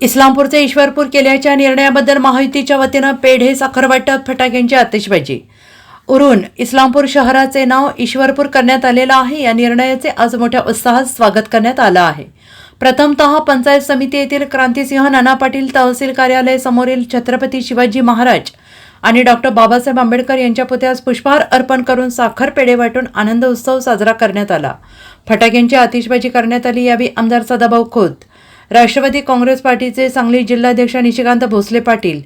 इस्लामपूरचे ईश्वरपूर केल्याच्या निर्णयाबद्दल महायुतीच्या वतीनं पेढे साखर वाटप फटाक्यांची आतिषबाजी. उरून इस्लामपूर शहराचे नाव ईश्वरपूर करण्यात आलेलं आहे. या निर्णयाचे आज मोठ्या उत्साहात स्वागत करण्यात आलं आहे. प्रथमतः पंचायत समिती येथील क्रांतिसिंह नाना पाटील तहसील कार्यालय समोरील छत्रपती शिवाजी महाराज आणि डॉक्टर बाबासाहेब आंबेडकर यांच्या पुतळ्यास पुष्पहार अर्पण करून साखर पेढे वाटून आनंद उत्सव साजरा करण्यात आला. फटाक्यांची आतिषबाजी करण्यात आली. यावेळी आमदार सदाभाऊ खोत राष्ट्रवादी काँग्रेस पार्टीचे सांगली जिल्हाध्यक्ष निशिकांत भोसले पाटील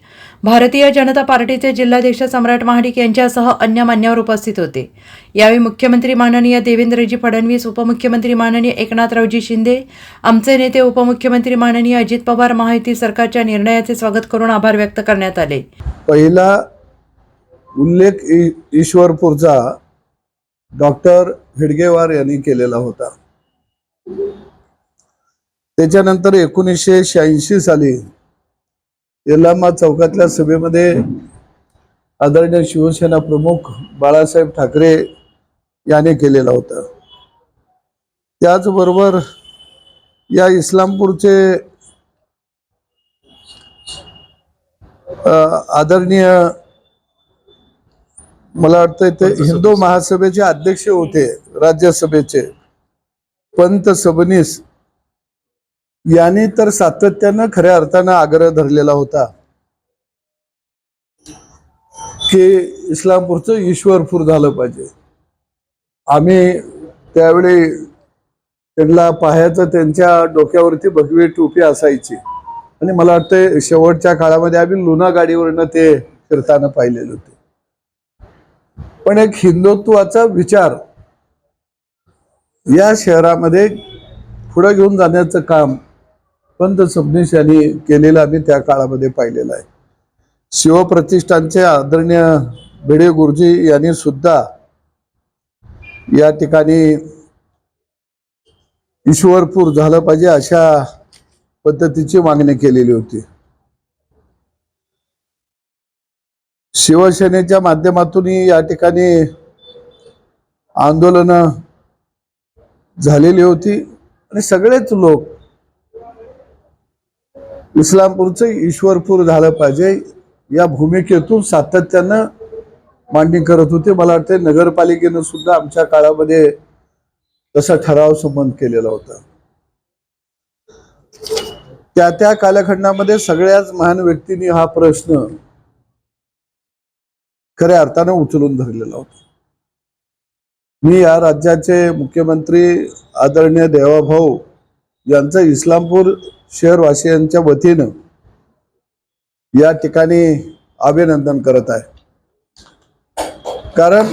भारतीय जनता पार्टीचे जिल्हाध्यक्ष सम्राट महाडिक यांच्यासह अन्य मान्यवर उपस्थित होते. यावेळी मुख्यमंत्री माननीय देवेंद्रजी फडणवीस उपमुख्यमंत्री माननीय एकनाथरावजी शिंदे आमचे नेते उपमुख्यमंत्री माननीय अजित पवार महायुती सरकारच्या निर्णयाचे स्वागत करून आभार व्यक्त करण्यात आले. पहिला उल्लेख ईश्वरपूरचा डॉक्टर हेडगेवार यांनी केलेला होता. त्याच्यानंतर एकोणीसशे शहाऐंशी साली यल्लामा चौकातल्या सभेमध्ये आदरणीय शिवसेना प्रमुख बाळासाहेब ठाकरे याने केलेला होता. त्याचबरोबर या इस्लामपूरचे आदरणीय मला वाटतं ते हिंदू महासभेचे अध्यक्ष होते राज्यसभेचे. पंत सबनीस यांनी तर सातत्यानं खऱ्या अर्थानं आग्रह धरलेला होता. की इस्लामपूरचं ईश्वरपूर झालं पाहिजे. आम्ही त्यावेळी त्यांना पाहायचं त्यांच्या डोक्यावरती भगवी टोपी असायची. आणि मला वाटतं शेवटच्या काळामध्ये आम्ही लुना गाडीवरनं ते फिरताना पाहिलेले होते. पण एक हिंदुत्वाचा विचार या शहरामध्ये पुढे घेऊन जाण्याचं काम पंत सबनीस यांनी केलेलं आम्ही त्या काळामध्ये पाहिलेलं आहे. शिवप्रतिष्ठानचे आदरणीय भिडे गुरुजी यांनी सुद्धा या ठिकाणी ईश्वरपूर झालं पाहिजे अशा पद्धतीची मागणी केलेली होती. शिवसेनेच्या माध्यमातून या ठिकाणी आंदोलन झालेली होती आणि सगळेच लोक इस्लामपूरचं ईश्वरपूर झालं पाहिजे. या भूमिकेतून सातत्यानं मांडणी करत होते. मला वाटते नगरपालिकेनं सुद्धा आमच्या काळामध्ये तसा ठराव संबंध केलेला होता. त्या त्या कालखंडामध्ये सगळ्याच महान व्यक्तींनी हा प्रश्न खऱ्या अर्थानं उचलून धरलेला होता. मी या राज्याचे मुख्यमंत्री आदरणीय देवाभाऊ यांचं इस्लामपूर शहरवासियांच्या वतीनं या ठिकाणी अभिनंदन करत आहे. कारण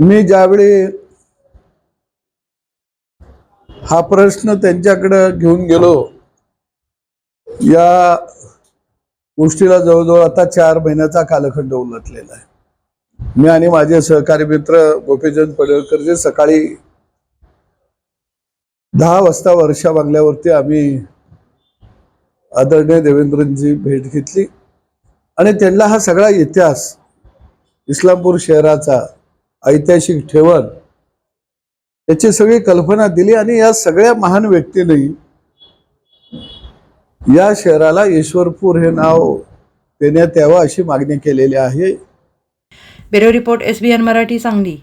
मी ज्यावेळी हा प्रश्न त्यांच्याकडं घेऊन गेलो या गोष्टीला जवळजवळ आता चार महिन्याचा कालखंड उलटलेला आहे. मी आणि माझे सहकारी मित्र गोपीचंद पडळकर जे सकाळी दहा वाजता वर्षा बांगल्यावरती आम्ही आदरणीय देवेंद्रजी भेट घेतली. आणि त्यांना हा सगळा इतिहास इस्लामपूर शहराचा ऐतिहासिक ठेवण याची सगळी कल्पना दिली आणि या सगळ्या महान व्यक्तींनी या शहराला ईश्वरपूर हे नाव देण्यात यावं अशी मागणी केलेली आहे. Bureau report SBN Marathi Sangli.